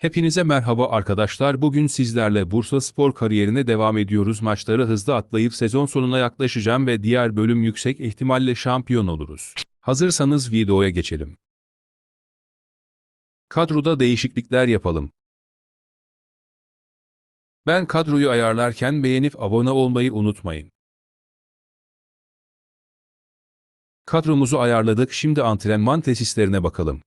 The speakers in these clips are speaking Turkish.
Hepinize merhaba arkadaşlar. Bugün sizlerle Bursa Spor kariyerine devam ediyoruz. Maçları hızlı atlayıp sezon sonuna yaklaşacağım ve diğer bölüm yüksek ihtimalle şampiyon oluruz. Hazırsanız videoya geçelim. Kadroda değişiklikler yapalım. Ben kadroyu ayarlarken beğenip abone olmayı unutmayın. Kadromuzu ayarladık. Şimdi antrenman tesislerine bakalım.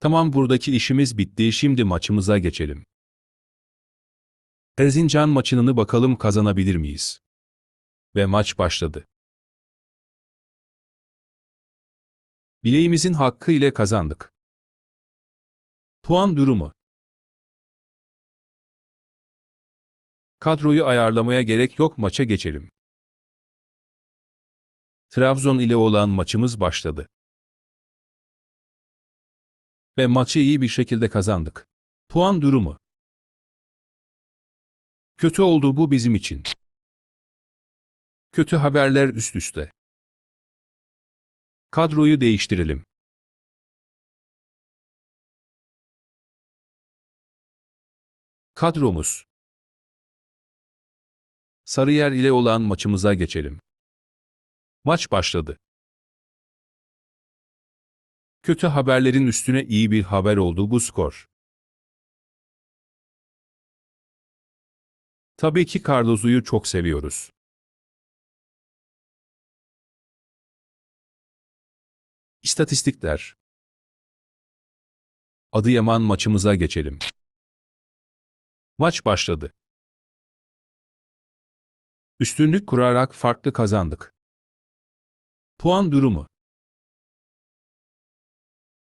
Tamam buradaki işimiz bitti. Şimdi maçımıza geçelim. Erzincan maçını bakalım kazanabilir miyiz? Ve maç başladı. Bileğimizin hakkı ile kazandık. Puan durumu. Kadroyu ayarlamaya gerek yok maça geçelim. Trabzon ile olan maçımız başladı. Ve maçı iyi bir şekilde kazandık. Puan durumu. Kötü oldu bu bizim için. Kötü haberler üst üste. Kadroyu değiştirelim. Kadromuz. Sarıyer ile olan maçımıza geçelim. Maç başladı. Kötü haberlerin üstüne iyi bir haber oldu bu skor. Tabii ki Carlos'u çok seviyoruz. İstatistikler Adıyaman maçımıza geçelim. Maç başladı. Üstünlük kurarak farklı kazandık. Puan durumu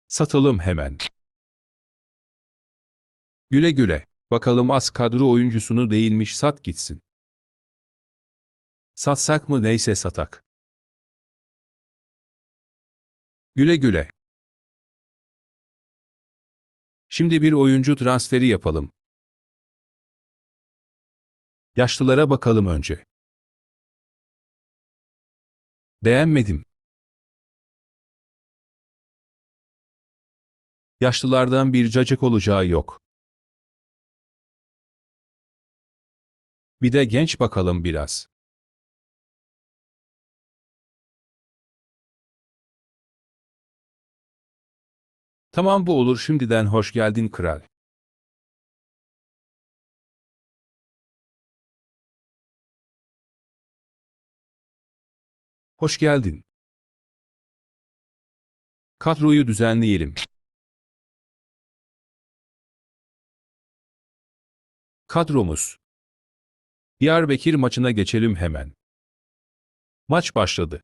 Satalım hemen. Güle güle. Bakalım az kadro oyuncusunu değilmiş sat gitsin. Satsak mı neyse satak. Güle güle. Şimdi bir oyuncu transferi yapalım. Yaşlılara bakalım önce. Beğenmedim. Yaşlılardan bir cacık olacağı yok. Bir de genç bakalım biraz. Tamam bu olur şimdiden hoş geldin kral. Hoş geldin. Kadroyu düzenleyelim. Kadromuz. Diyarbakır maçına geçelim hemen. Maç başladı.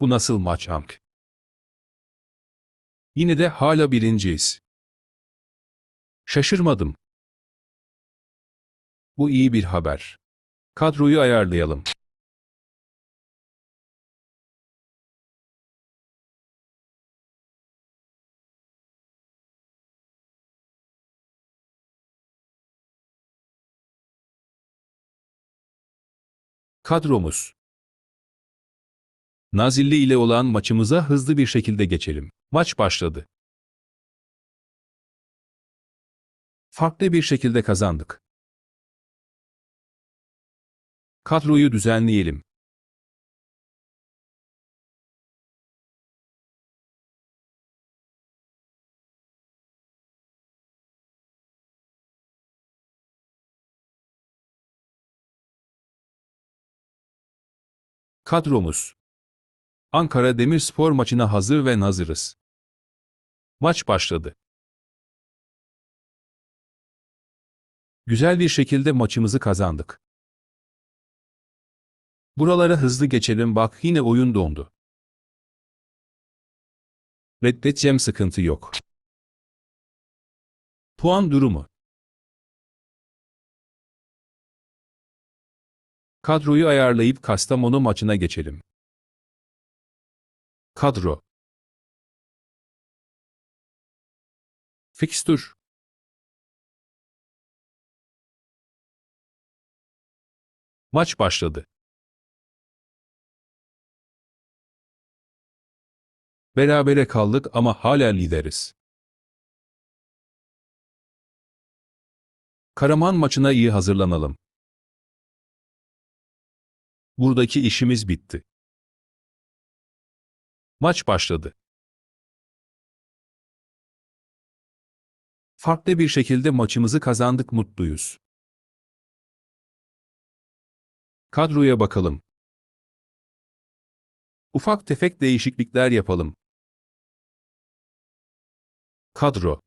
Bu nasıl maç Amk? Yine de hala birinciyiz. Şaşırmadım. Bu iyi bir haber. Kadroyu ayarlayalım. Kadromuz. Nazilli ile olan maçımıza hızlı bir şekilde geçelim. Maç başladı. Farklı bir şekilde kazandık. Kadroyu düzenleyelim. Kadromuz. Ankara Demirspor maçına hazır ve nazırız. Maç başladı. Güzel bir şekilde maçımızı kazandık. Buralara hızlı geçelim bak yine oyun dondu. Reddedeceğim sıkıntı yok. Puan durumu. Kadroyu ayarlayıp Kastamonu maçına geçelim. Kadro. Fikstür. Maç başladı. Berabere kaldık ama hala lideriz. Karaman maçına iyi hazırlanalım. Buradaki işimiz bitti. Maç başladı. Farklı bir şekilde maçımızı kazandık mutluyuz. Kadroya bakalım. Ufak tefek değişiklikler yapalım. Kadro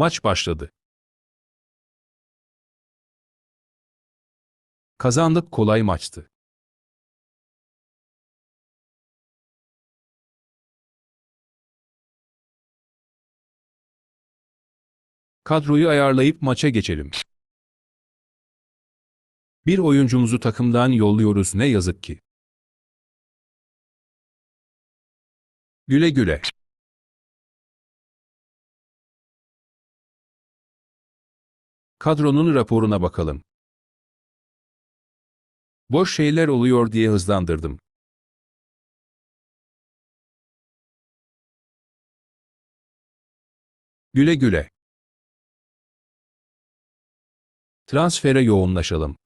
Maç başladı. Kazandık kolay maçtı. Kadroyu ayarlayıp maça geçelim. Bir oyuncumuzu takımdan yolluyoruz ne yazık ki. Güle güle. Kadronun raporuna bakalım. Boş şeyler oluyor diye hızlandırdım. Güle güle. Transfere yoğunlaşalım.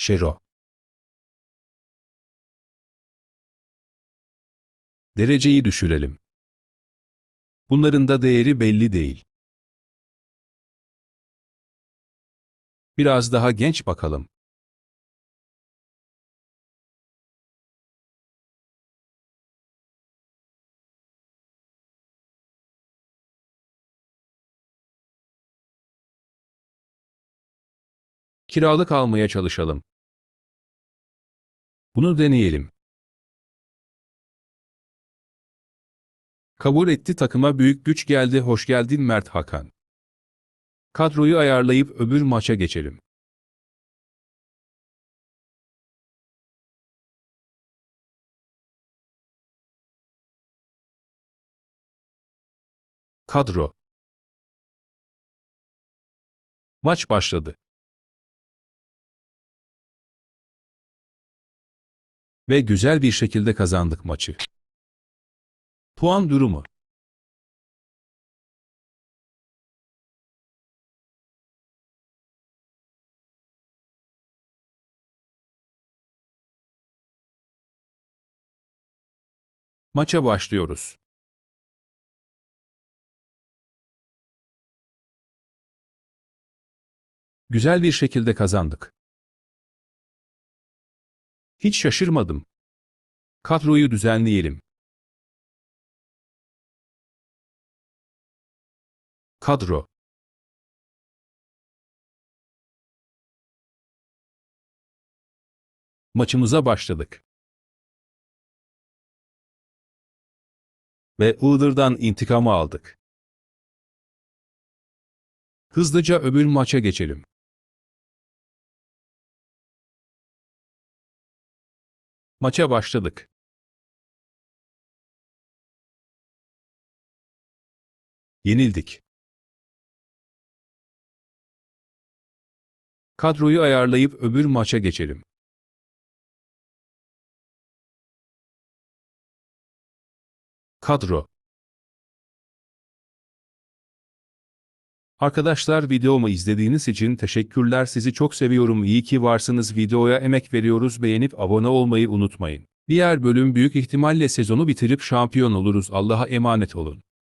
Şero. Dereceyi düşürelim. Bunların da değeri belli değil. Biraz daha genç bakalım. Kiralık almaya çalışalım. Bunu deneyelim. Kabul etti takıma büyük güç geldi hoş geldin Mert Hakan. Kadroyu ayarlayıp öbür maça geçelim. Kadro Maç başladı. Ve güzel bir şekilde kazandık maçı. Puan durumu Maça başlıyoruz. Güzel bir şekilde kazandık. Hiç şaşırmadım. Kadroyu düzenleyelim. Kadro Maçımıza başladık. Ve Iğdır'dan intikamı aldık. Hızlıca öbür maça geçelim. Maça başladık. Yenildik. Kadroyu ayarlayıp öbür maça geçelim. Kadro Arkadaşlar videomu izlediğiniz için teşekkürler. Sizi çok seviyorum. İyi ki varsınız. Videoya emek veriyoruz. Beğenip abone olmayı unutmayın. Diğer bölüm büyük ihtimalle sezonu bitirip şampiyon oluruz. Allah'a emanet olun.